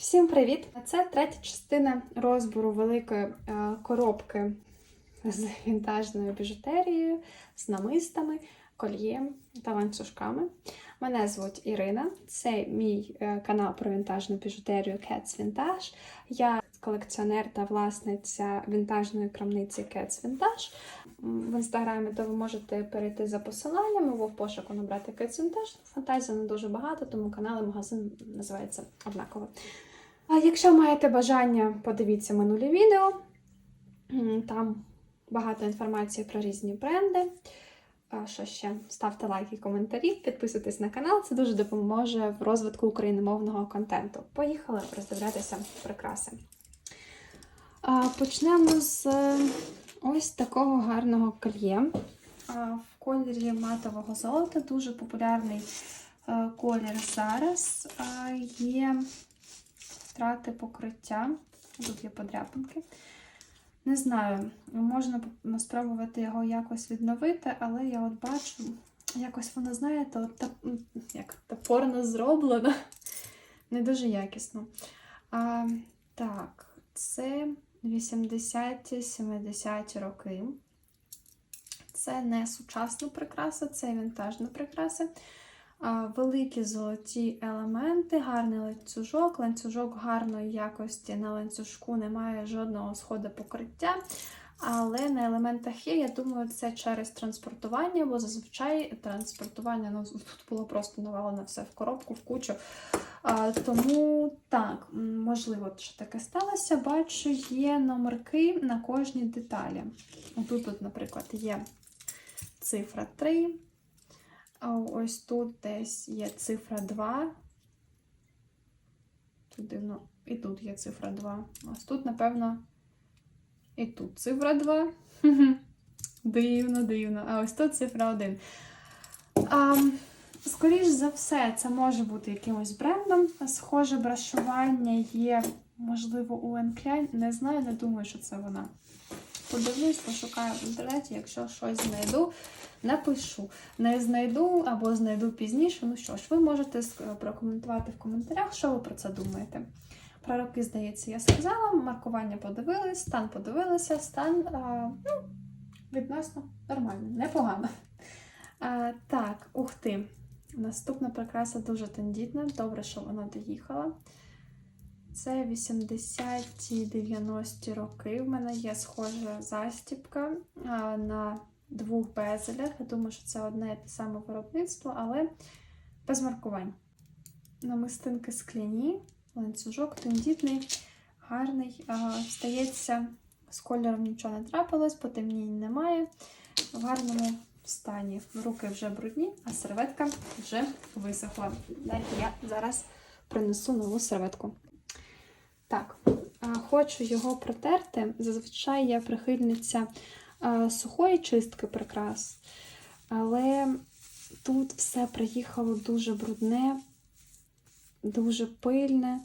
Всім привіт! Це третя частина розбору великої е, коробки з вінтажною біжутерією, з намистами, кольєм та ланцюжками. Мене звуть Ірина, це мій е, канал про вінтажну біжутерію Cats Vintage. Я колекціонер та власниця вінтажної крамниці Cats Vintage. В інстаграмі то ви можете перейти за посиланням або в пошуку набрати Cats Vintage. Фантазія не дуже багато, тому канал і магазин називається однаково. А якщо маєте бажання, подивіться минулі відео. Там багато інформації про різні бренди. А Що ще? Ставте лайки, коментарі, підписуйтесь на канал, це дуже допоможе в розвитку україномовного контенту. Поїхали роздивлятися прикраси. А, Почнемо з е, ось такого гарного кольє. В кольорі матового золота, дуже популярний е, колір зараз. Є втрати покриття. Тут є подряпинки. Не знаю, можна спробувати його якось відновити, але я от бачу, якось воно, знаєте, як топорно зроблено. Не дуже якісно. А, так, це 80-70 роки. Це не сучасна прикраса, це вінтажна прикраса. Великі золоті елементи, гарний ланцюжок, ланцюжок гарної якості на ланцюжку немає жодного сходу покриття. Але на елементах є, я думаю, це через транспортування, бо зазвичай транспортування ну, тут було просто навалено все в коробку, в кучу. А, тому так, можливо, що таке сталося. Бачу, є номерки на кожній деталі. Тут, наприклад, є цифра 3. А ось тут десь є цифра 2. Тут дивно. І тут є цифра 2. Ось тут, напевно, і тут цифра 2. Дивно, дивно. А ось тут цифра 1. А, скоріш за все, це може бути якимось брендом. Схоже брашування є, можливо, у Енкляйн. Не знаю, не думаю, що це вона. Подивлюсь, пошукаю в інтернеті, якщо щось знайду, напишу. Не знайду або знайду пізніше. Ну що ж, ви можете прокоментувати в коментарях, що ви про це думаєте. Про роки, здається, я сказала, маркування подивились, стан подивилися, стан а, ну, відносно нормальний, непогано. А, так, ух ти. Наступна прикраса дуже тендітна, добре, що вона доїхала. Це 80-ті 90-ті роки. В мене є схожа застіпка на двох безелях. Я думаю, що це одне і те саме виробництво, але без маркувань. Намистинки скляні, ланцюжок тендітний, гарний. Здається, з кольором нічого не трапилось, потемнінь немає. В гарному стані. Руки вже брудні, а серветка вже висохла. Дайте я зараз принесу нову серветку. Так, хочу його протерти. Зазвичай я прихильниця сухої чистки прикрас, але тут все приїхало дуже брудне, дуже пильне.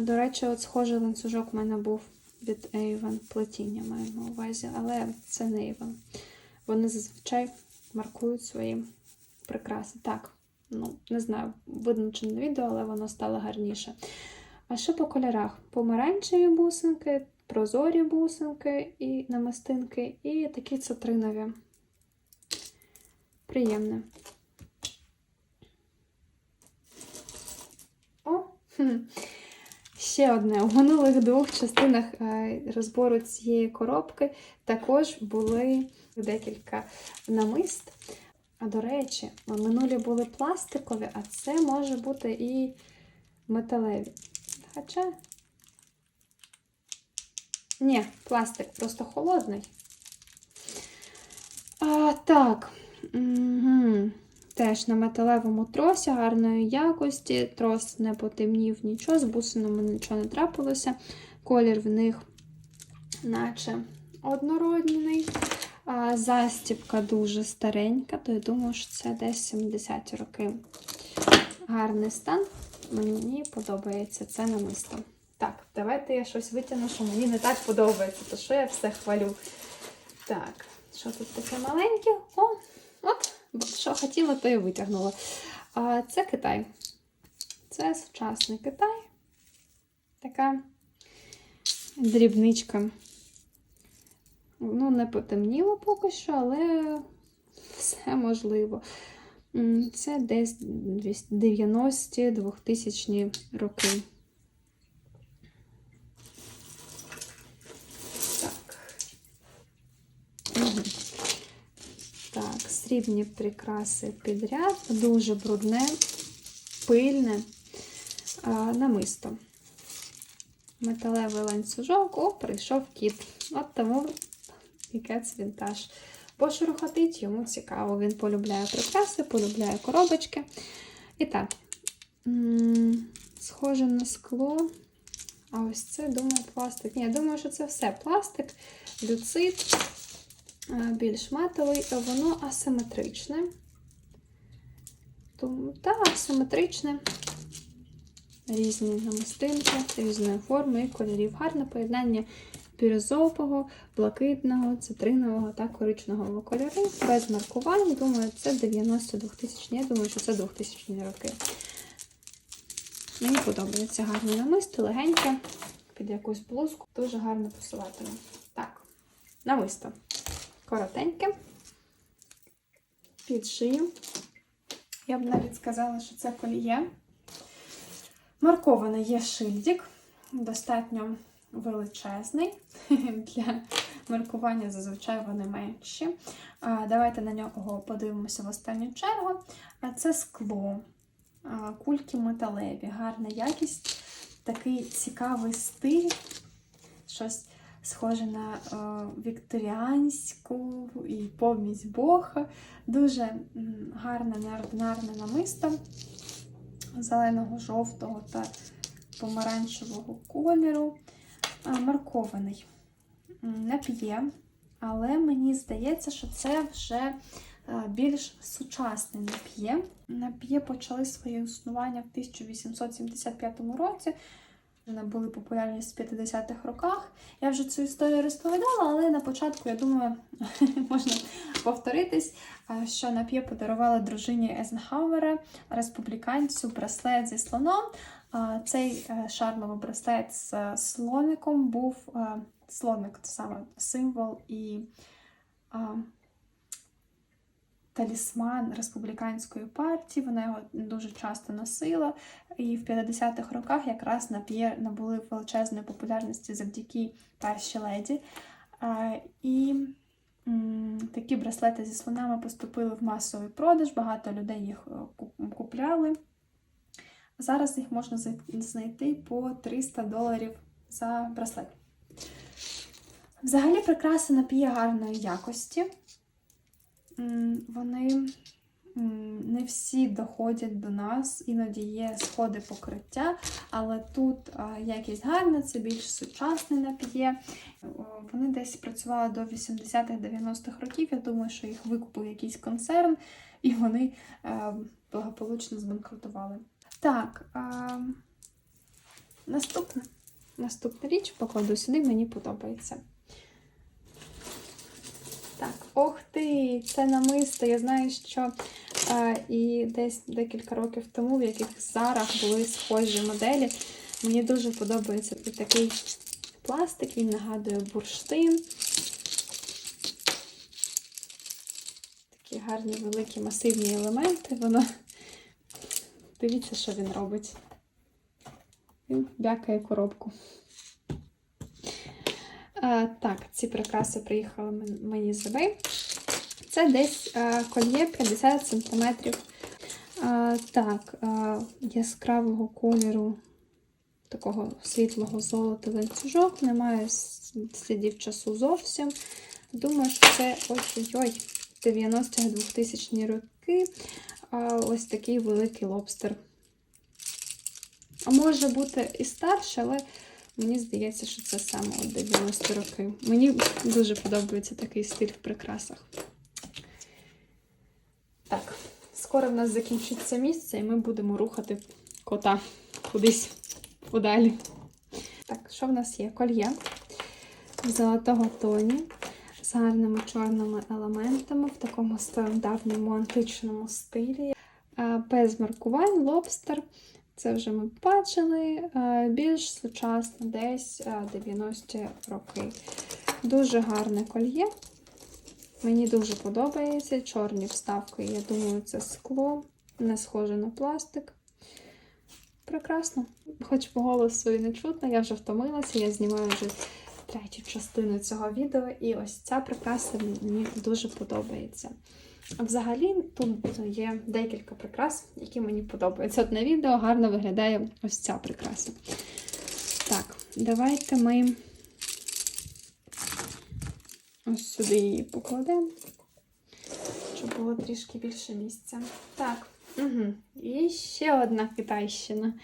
До речі, от схожий ланцюжок в мене був від Avon, плетіння маю на увазі, але це не Avon. Вони зазвичай маркують свої прикраси. Так, ну, не знаю, видно чи на відео, але воно стало гарніше. А що по кольорах? Помаранчеві бусинки, прозорі бусинки і намистинки, і такі цитринові. Приємне. О! Ще одне. У минулих двох частинах е, розбору цієї коробки також були декілька намист. А до речі, минулі були пластикові, а це може бути і металеві. Хоча. Ні, пластик просто холодний. А, так. Угу. Теж на металевому тросі гарної якості. Трос не потемнів нічого, з бусинами нічого не трапилося. Колір в них, наче однородний. А, застібка дуже старенька, то я думаю, що це десь 70 роки. Гарний стан. Мені подобається це намисто. Так, давайте я щось витягну, що мені не так подобається, то що я все хвалю. Так, що тут таке маленьке? О, от, що хотіла, то і витягнула. А, це Китай. Це сучасний Китай. така дрібничка. Ну, не потемніло поки що, але все можливо. Це десь 90-ті 2000 роки. Так. Так, срібні прикраси підряд, дуже брудне, пильне а, намисто. Металевий ланцюжок, о, прийшов кіт. От тому Пікец вінтаж. Пошурхотить, йому цікаво. Він полюбляє прикраси, полюбляє коробочки. І так, схоже на скло. А ось це, думаю, пластик. Ні, я думаю, що це все пластик, люцит, більш матовий, воно асиметричне. Так, асиметричне. Різні намистинки, різної форми і кольорів. Гарне поєднання бірюзового, блакитного, цитринового та коричневого кольорів. Без маркувань. Думаю, це 90-2000. Я думаю, що це 2000 роки. Мені подобається гарне намисто, легеньке, під якусь блузку. Дуже гарно пасуватиме. Так, намисто. Коротеньке. Під шию. Я б навіть сказала, що це коліє. Маркований є шильдик, достатньо величезний. Для маркування зазвичай вони менші. Давайте на нього подивимося в останню чергу. Це скло, кульки металеві, гарна якість, такий цікавий стиль, щось схоже на вікторіанську і помість Боха. Дуже гарне неординарне намисто зеленого, жовтого та помаранчевого кольору. Маркований. М, Не п'є, але мені здається, що це вже е, більш сучасний нап'є. Нап'є почали своє існування в 1875 році. Вони були популярні в 50-х роках. Я вже цю історію розповідала, але на початку, я думаю, можна повторитись, а, що нап'є подарували дружині Езенхауера, республіканцю, браслет зі слоном. Цей е, шармовий браслет з е, слоником був е, слоник, це саме символ і талісман республіканської партії. Вона його дуже часто носила. І в 50-х роках якраз нап'є набули величезної популярності завдяки першій леді. І такі браслети зі слонами поступили в масовий продаж, багато людей їх купляли. Зараз їх можна знайти по 300 доларів за браслет. Взагалі прикраси напіє гарної якості. Вони не всі доходять до нас, іноді є сходи покриття, але тут якість гарна, це більш сучасне напіє. Вони десь працювали до 80-х-90-х років. Я думаю, що їх викупив якийсь концерн, і вони е, благополучно збанкрутували. Так, а, наступне. Наступна річ покладу сюди, мені подобається. Так, ох ти, це намисто. Я знаю, що а, і десь декілька років тому в якихось зарах були схожі моделі. Мені дуже подобається такий пластик, він нагадує бурштин. Такі гарні, великі, масивні елементи. Воно. Дивіться, що він робить. Він бякає коробку. А, так, ці прикраси приїхали мені з eBay. Це десь а, кольє 50 см. А, так, а, яскравого кольору, такого світлого золота ланцюжок, немає слідів часу зовсім. Думаю, що це ой-ой-ой, 90-х 2000 роки. Ось такий великий лобстер. Може бути і старше, але Мені здається, що це саме от 90 роки. Мені дуже подобається такий стиль в прикрасах. Так, скоро в нас закінчиться місце, і ми будемо рухати кота кудись подалі. Так, що в нас є? Кольє в золотого тоні з чорними елементами в такому стародавньому античному стилі. Е, Без маркувань, лобстер. Це вже ми бачили. Е, Більш сучасно, десь е, 90-ті роки. Дуже гарне кольє. Мені дуже подобається. Чорні вставки, я думаю, це скло, не схоже на пластик. Прекрасно. Хоч по голосу і не чутно, я вже втомилася, я знімаю вже третю частину цього відео, і ось ця прикраса мені дуже подобається. Взагалі, тут є декілька прикрас, які мені подобаються. От на відео гарно виглядає ось ця прикраса. Так, давайте ми ось сюди її покладемо, щоб було трішки більше місця. Так, угу. і ще одна китайщина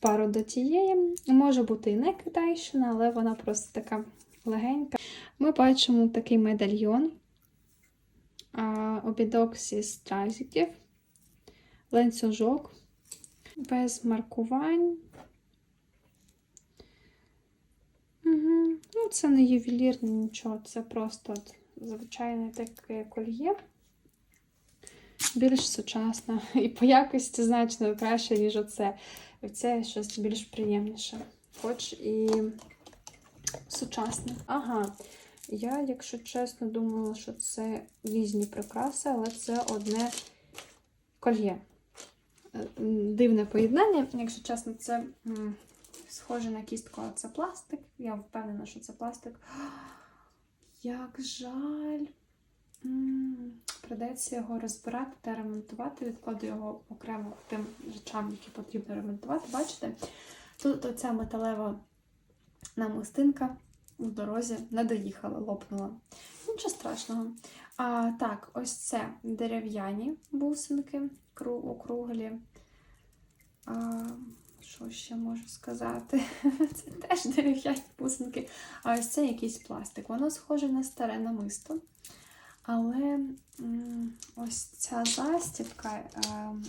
пару до тієї. Може бути і не китайщина, але вона просто така легенька. Ми бачимо такий медальйон обідок зі стразиків, ланцюжок без маркувань. Угу. Ну, це не ювелірне нічого, це просто звичайне таке кольє. Більш сучасне. І по якості значно краще, ніж оце. Оце щось більш приємніше. Хоч і сучасне. Ага. Я, якщо чесно, думала, що це різні прикраси, але це одне кольє. Е, Дивне поєднання. Якщо чесно, це схоже на кістку, а це пластик. Я впевнена, що це пластик. Як жаль. Придеться його розбирати та ремонтувати. Відкладу його окремо тим речам, які потрібно ремонтувати. Бачите? Тут оця металева намистинка в дорозі не доїхала, лопнула. Нічого страшного. А, так, ось це дерев'яні бусинки округлі. А, що ще можу сказати? Це теж дерев'яні бусинки. А ось це якийсь пластик. Воно схоже на старе намисто. Але ось ця застібка ем,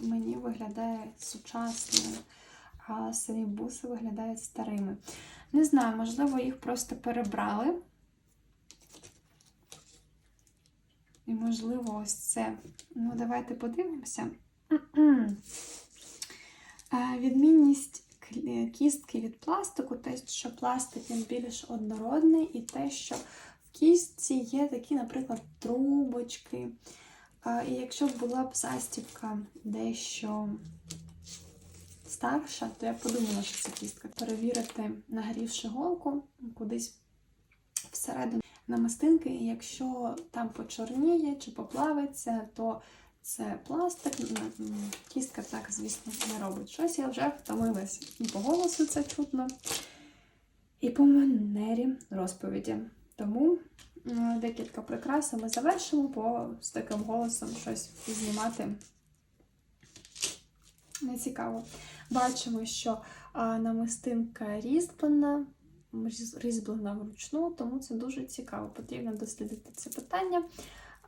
мені виглядає сучасною, а самі буси виглядають старими. Не знаю, можливо, їх просто перебрали. І, можливо, ось це. Ну, давайте подивимося. Е, Відмінність кістки від пластику, те, що пластик він більш однородний, і те, що кістці є такі, наприклад, трубочки. І якщо б була б застібка дещо старша, то я подумала, що це кістка. Перевірити, нагрівши голку кудись всередину намистинки, і якщо там почорніє чи поплавиться, то це пластик. Кістка так, звісно, не робить. Щось я вже втомилася. І по голосу це чутно, і по манері розповіді. Тому декілька прикрас ми завершимо, бо з таким голосом щось знімати не цікаво. Бачимо, що намистинка різьблена, різ- різьблена вручну, тому це дуже цікаво. Потрібно дослідити це питання.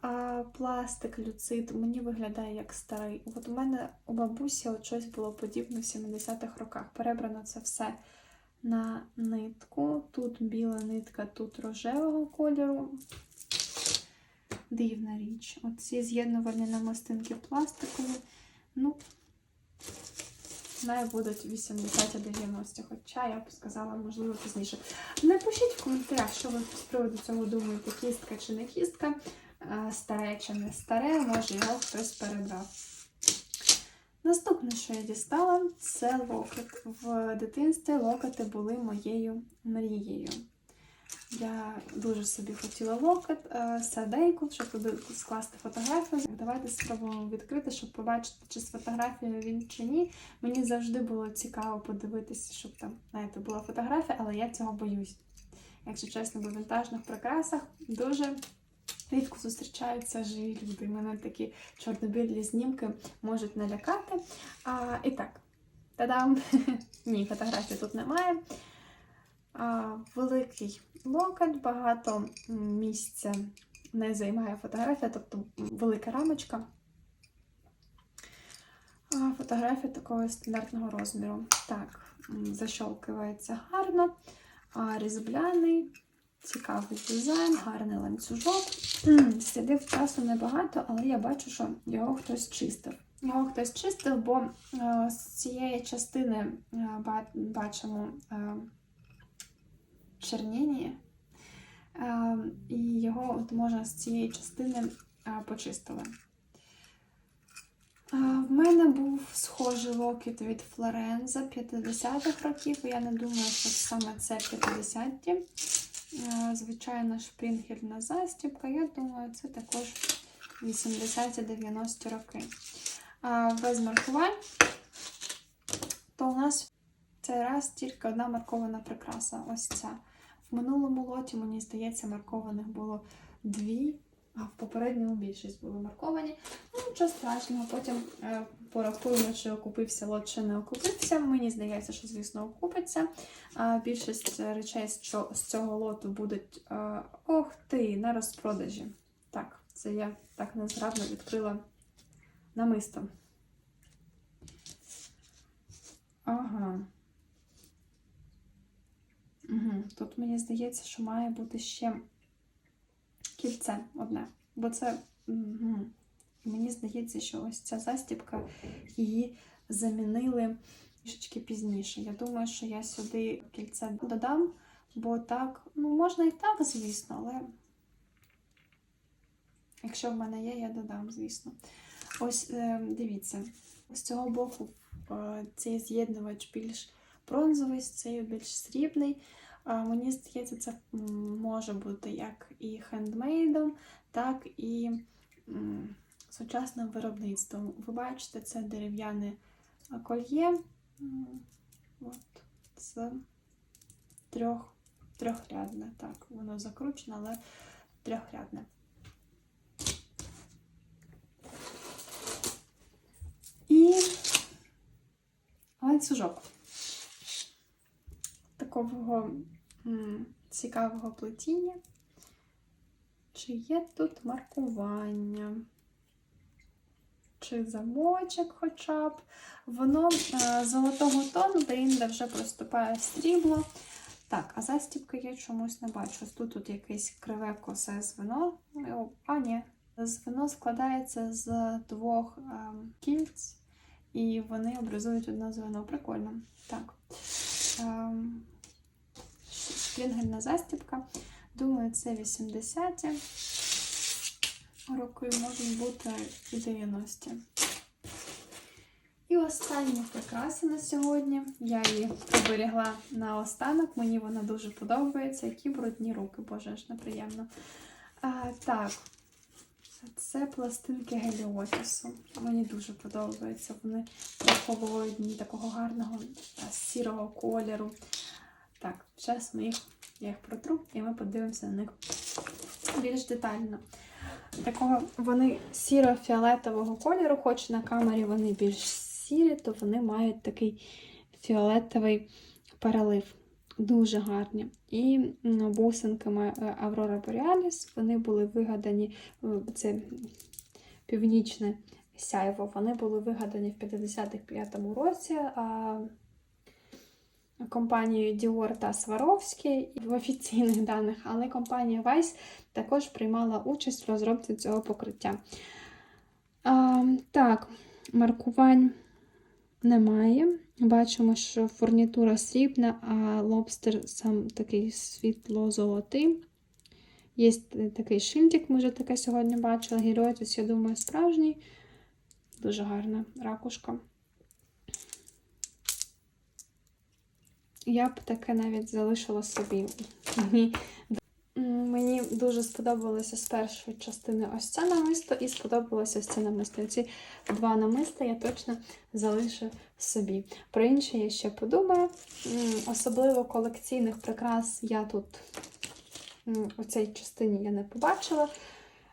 А, пластик, люцит мені виглядає як старий. От у мене у бабусі от щось було подібне в 70-х роках. Перебрано це все на нитку. Тут біла нитка, тут рожевого кольору. Дивна річ. Оці з'єднувальні намистинки пластикові. Ну, не будуть 80-90, хоча я б сказала, можливо, пізніше. Напишіть в коментарях, що ви з приводу цього думаєте, кістка чи не кістка, старе чи не старе, може його хтось перебрав. Наступне, що я дістала, це локет. В дитинстві локети були моєю мрією. Я дуже собі хотіла локет, сердейку, щоб туди скласти фотографію. Давайте спробуємо відкрити, щоб побачити, чи з фотографією він чи ні. Мені завжди було цікаво подивитися, щоб там, знаєте, була фотографія, але я цього боюсь. Якщо чесно, в вінтажних прикрасах дуже рідко зустрічаються живі люди. Мене такі чорно-білі знімки можуть налякати. А, і так, та-дам! Ні, фотографії тут немає. А, великий локоть, багато місця не займає фотографія, тобто велика рамочка. А, фотографія такого стандартного розміру. Так, защолкивається гарно, а, різьбляний, цікавий дизайн, гарний ланцюжок. Слідів часу небагато, але я бачу, що його хтось чистив. його хтось чистив, бо е, з цієї частини е, бачимо е, черніння, е, і його от можна з цієї частини почистили. В мене був схожий локіт від Флоренза 50-х років. Я не думаю, що саме це 50-ті. Е, Звичайно, шпрінгельна застібка. Я думаю, це також 80-90 роки. Без маркувань, то у нас цей раз тільки одна маркована прикраса. Ось ця. В минулому лоті, мені здається, маркованих було дві, а в попередньому більшість були марковані. Ну, нічого страшного. Потім е, порахуємо, чи окупився лот, чи не окупився. Мені здається, що, звісно, окупиться. А більшість е, речей цього, з цього лоту будуть е, ох ти, на розпродажі. Так, це я так незграбно відкрила намисто. Ага. Угу. Тут мені здається, що має бути ще кільце одне. Бо це. Мені здається, що ось ця застібка її замінили трішечки пізніше. Я думаю, що я сюди кільце додам, бо так, ну, можна і так, звісно, але якщо в мене є, я додам, звісно. Ось е, дивіться, з цього боку е, цей з'єднувач більш бронзовий, з цей більш срібний. Мені здається, це може бути як і хендмейдом, так і сучасним виробництвом. Ви бачите, це дерев'яне кольє. От, це трьох, трьохрядне. Так, воно закручене, але трьохрядне. І ланцюжок такого цікавого плетіння. Чи є тут маркування? Чи замочок хоча б. Воно е, золотого тону, де вже проступає стрібло. Так, а застібки я чомусь не бачу. Тут, тут якесь криве косе звено. А, ні. Звено складається з двох ем, кільць, і вони образують одне звено. Прикольно. Так. Ем, шпінгельна застібка. Думаю, це 80-ті роки, можуть бути і 90-ті. І остання прикраса на сьогодні. Я її поберігла на останок. Мені вона дуже подобається. Які брудні руки, боже, аж неприємно. А, так, це пластинки геліотісу. Мені дуже подобаються. Вони прохолодні, такого гарного сірого кольору. Так, зараз ми їх, я їх протру, і ми подивимося на них більш детально. Такого вони сіро-фіолетового кольору, хоч на камері вони більш сірі, то вони мають такий фіолетовий перелив. Дуже гарні. І бусинками е, Aurora Borealis вони були вигадані, е, це північне сяйво, вони були вигадані в 55-му році. А компанією Dior та Swarovski в офіційних даних, але компанія Weiss також приймала участь в розробці цього покриття. А, так, маркувань немає. Бачимо, що фурнітура срібна, а лобстер сам такий світло-золотий. Є такий шильдик, ми вже таке сьогодні бачили. Гіріотіс, я думаю, справжній. Дуже гарна ракушка. Я б таке навіть залишила собі. Мені, дуже сподобалося з першої частини ось це намисто, і сподобалося ось це намисто. Ці два намиста я точно залишу собі. Про інше я ще подумаю. Особливо колекційних прикрас я тут у цій частині я не побачила.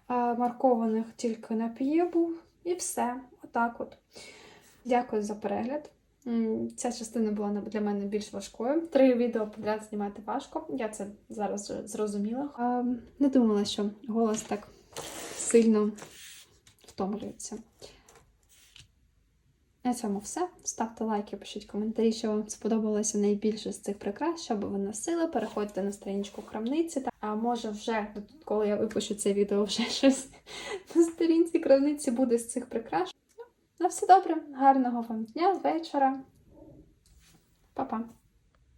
Маркованих тільки на п'є був. І все. Отак от. Дякую за перегляд. Ця частина була для мене більш важкою. Три відео подряд знімати важко. Я це зараз зрозуміла. А, не думала, що голос так сильно втомлюється. На цьому все. Ставте лайки, пишіть коментарі, що вам сподобалося найбільше з цих прикрас, що би ви носили. Переходьте на сторіночку крамниці. А може вже, коли я випущу це відео, вже щось на сторінці крамниці буде з цих прикрас. На все добре, гарного вам дня, вечора. Па-па.